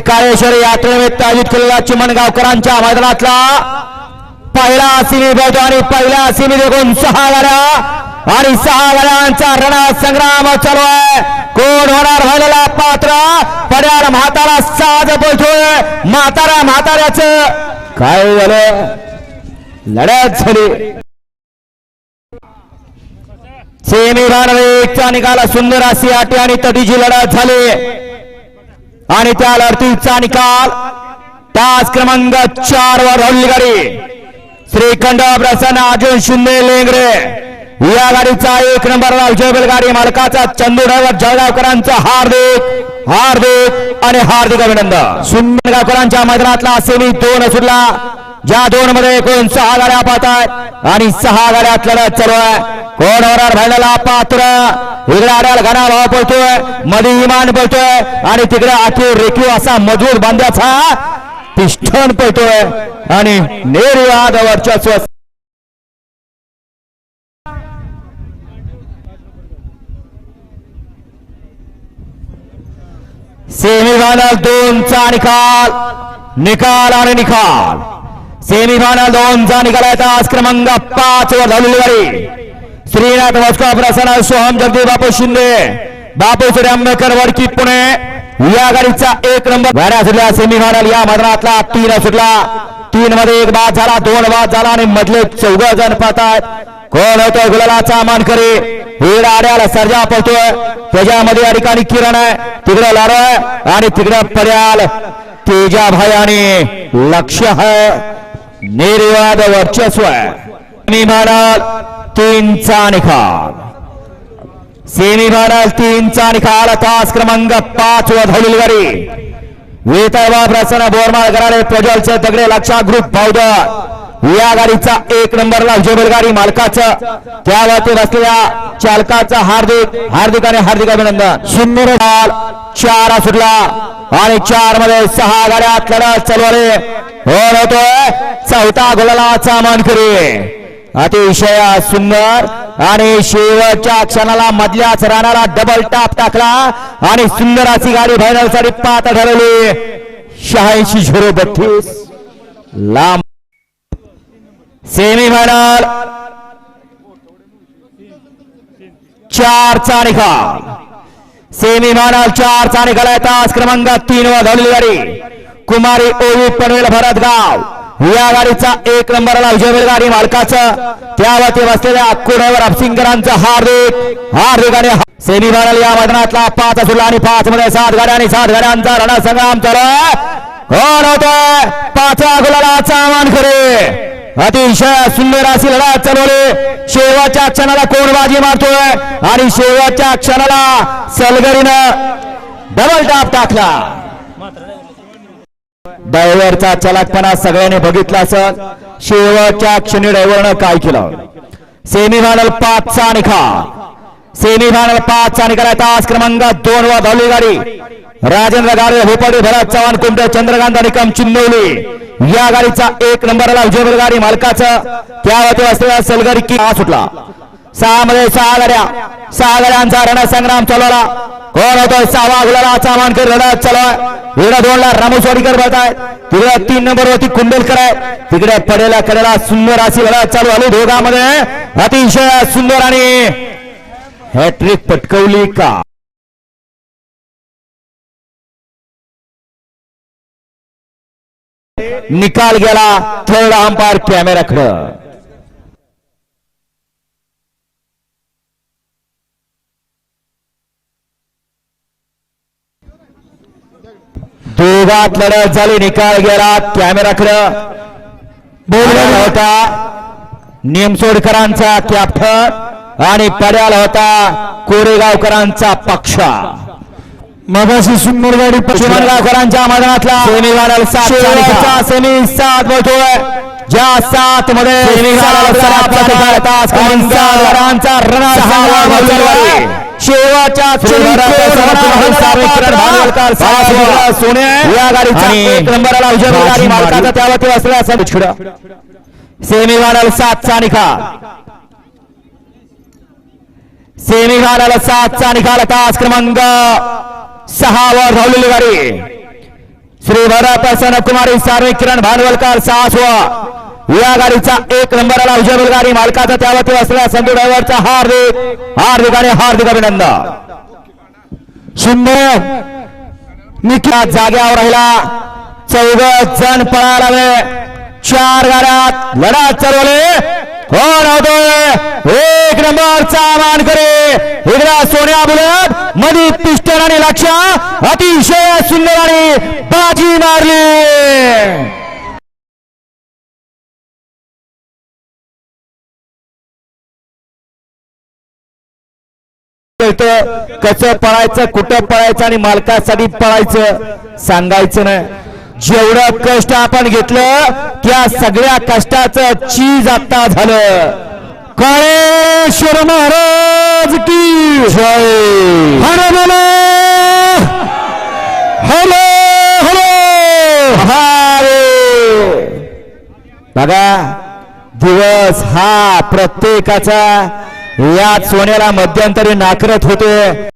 काळेश्वरी यात्रेनिमित्त आयोजित केलेला चिमणगावकरांच्या मैदानातला पहिला सिमी बळतो आणि पहिल्या सिमी देखून सहा गाड्या आणि सहा गाड्यांचा रणा संग्राम चालू आहे. कोण होणार व्हायला पात्र? पड्याला म्हातारा साज बोलतोय. म्हातारा म्हाताऱ्याच काय झालं? लढ्यात झाली. सेमी चा निकाल सुंदर अशी आटी आणि तटीची लढत झाली. आणि त्या लढतीचा निकाल. तास क्रमांक चार वर हल्ली गाडी श्रीखंड प्रसन्न अर्जुन शिंदे लेंगरे. या गाडीचा एक नंबरला विजय गाडी मालकाचा चंदू ड्रायव्हर जळगावकरांचा हार्दिक हार्दिक आणि हार्दिक अभिनंदन. सुंदर गावकरांच्या मैदानातला सेमी दोन सुटला ज्या दोन मध्ये एकूण सहा गाड्या पाहत आहेत आणि सहा गाड्यात लढत चालू आहे कोण होणार भांडला पात्र इकडे आड्याला घना भाव पडतोयमध्ये इमान पडतोय आणि तिकडे आखी रेखीव असा मजबूत बांध्याचा पिष्ठन पडतोय आणि निर्वाद वर्चस्व. सेमीफायनल दोनचा निकाल निकाल आणि निकाल. सेमीफायनल दोनचा निकाल आहे आज क्रमांक पाच वर झालेली गाडी श्रीनाथ वस्का प्रसन्न सोहम जगदीप बापू शिंदे बापू सुरे आंबेडकर वडकी पुणे या गाडीचा एक नंबर. गाड्या सुटल्या सेमीफायनल या मैदानातला तीन सुटला. तीन मध्ये एक बाद झाला दोन बाद झाला आणि मधले चौघ जण पाहतात कोण होतो गुलालाचा मानकरी? हिरा आड्याला सर्जा पडतोय. त्याच्यामध्ये या ठिकाणी किरण आहे. तिकडे लारो आहे आणि तिकडे पर्याल तेजा भाई आणि लक्ष आहे. निर्वाद वर्चस्व आहे. सेमीफायनल तीनचा निकाल. भारत तीनचा निकाल. तास क्रमांक पाच व धावलेली गाडी. प्रसन्न बोरमाळ गराडे प्रज्वलचे दगडे लक्षा ग्रुप भावदर या गाडीचा एक नंबरला विजय गाडी मालकाचं. त्यावरती बसलेल्या चालकाचं हार्दिक हार्दिक आणि हार्दिक अभिनंदन. शून्य चार सुटला आणि चारमध्ये सहा गाड्यात लढत चालू हो होत होतोय चौथा गोलाचा मानकरी. अतिशय सुंदर आणि शेवटच्या क्षणाला मधल्याच राणाला डबल टाप टाकला आणि सुंदर अशी गाडी फायनलसाठी पात ठरवली. शहाऐंशी झिरो बत्तीस. लांब. सेमी फायनल चारचा निकाल. सेमी फायनल चारचा निकाल आहे. तास क्रमांक तीन वर धावलेली गाडी. कुमारी ओवी पनवेल भरत गाव. या गाडीचा एक नंबरला विजय गाडी मालकाचं. त्यावरती बसलेल्या अक्कुड्यावर अफसिंगरांचं हार्दिक हार्दिक आणि सेमी फायनल या मैदानातला पाच असुला आणि पाच मध्ये सात गाड्या आणि सात गाड्यांचा रणसंग्राम चालू कोण होतोय पाचव्या गुलालाचा मान खरे. अतिशय सुंदर अशी लढा चालवली शेवटच्या क्षणाला कोण बाजी मारतोय? आणि शेवटच्या क्षणाला सलगरीनं डबल टाप टाकला. डायव्हरचा चलाकपणा सगळ्यांनी बघितला असं शेवटच्या क्षणी डायव्हरनं काय केलं? सेमीफायनल पाचचा निकाल. सेमीफायनल पाचचा निकाल तास क्रमांक दोन वा धावली गाडी. राजेंद्र गाडे भोपाळी भरत चव्हाण कुमटे चंद्रकांत निकम चिंदवली या गाडीचा एक नंबरला विजय गाडी मालकाचं. त्यावरती असलेला सलगरी की हा सुटला. सहा मध्ये सहा गाड्या. सहा गाड्यांचा रणसंग्राम चालवला कोण होतोय सहावा गुलालाचा मानकर लढत चला आहे दोनला रामोसवाडीकर बघत आहेत तिकडे तीन नंबर वरती कुंडलकर आहे. तिकडे पडेला कडेला सुंदर अशी लढत चालू आली दोघांमध्ये अतिशय सुंदर आणि हॅट्रिक पटकवली का? निकाल गेला. थर्ड अंपायर कॅमेराकडं. दोघात लढत झाली निकाल गेला कॅमेराकडं बोलला होता निमसोडकरांचा कॅप्टन आणि पड्याला होता कोरेगावकरांचा पक्ष मगाशी सुंदर गाडी पश्चिमगावकरांच्या मैदानातला सेमी फायनल सात सेमी सात बोलतोय ज्या सात मध्ये सोने या गाडीचा एक नंबरला विजय गाडी मालकाचा त्यावरती असलेला असा बिछडा सेमी फायनल सातचा निकाल. सेमी फायनल सातचा निकाल. तास क्रमांक सहा वर धावलेली गाडी. श्री भरत कुमारी सार्वे किरण भांडवलकर सासवा या गाडीचा एक नंबरला उजव्या गाडी मालकाचा त्यावरती असलेल्या संधू ड्रायव्हरचा हार्दिक हार्दिक आणि हार्दिक अभिनंदन. सुंदर. निखिला जाग्यावर राहिला. चौघ जण पळायला लागले. चार गाड्यात लढा चरवले कोण होतोय एक नंबरचा मान करे इकडा सोन्या बुलट मधी पिस्टन आणि लक्ष अतिशय सुंदर आणि बाजी मारली. कसं पळायचं कुठं पळायचं आणि मालकासाठी पळायचं सांगायचं नाही. जेवढं कष्ट आपण घेतलं त्या सगळ्या कष्टाचं चीज आता झालं. काळेश्वर महाराज की जय. हॅलो हॅलो हॅलो हरे. बघा दिवस हा प्रत्येकाचा यात सोन्याला मध्यंतरी नाकारत होते.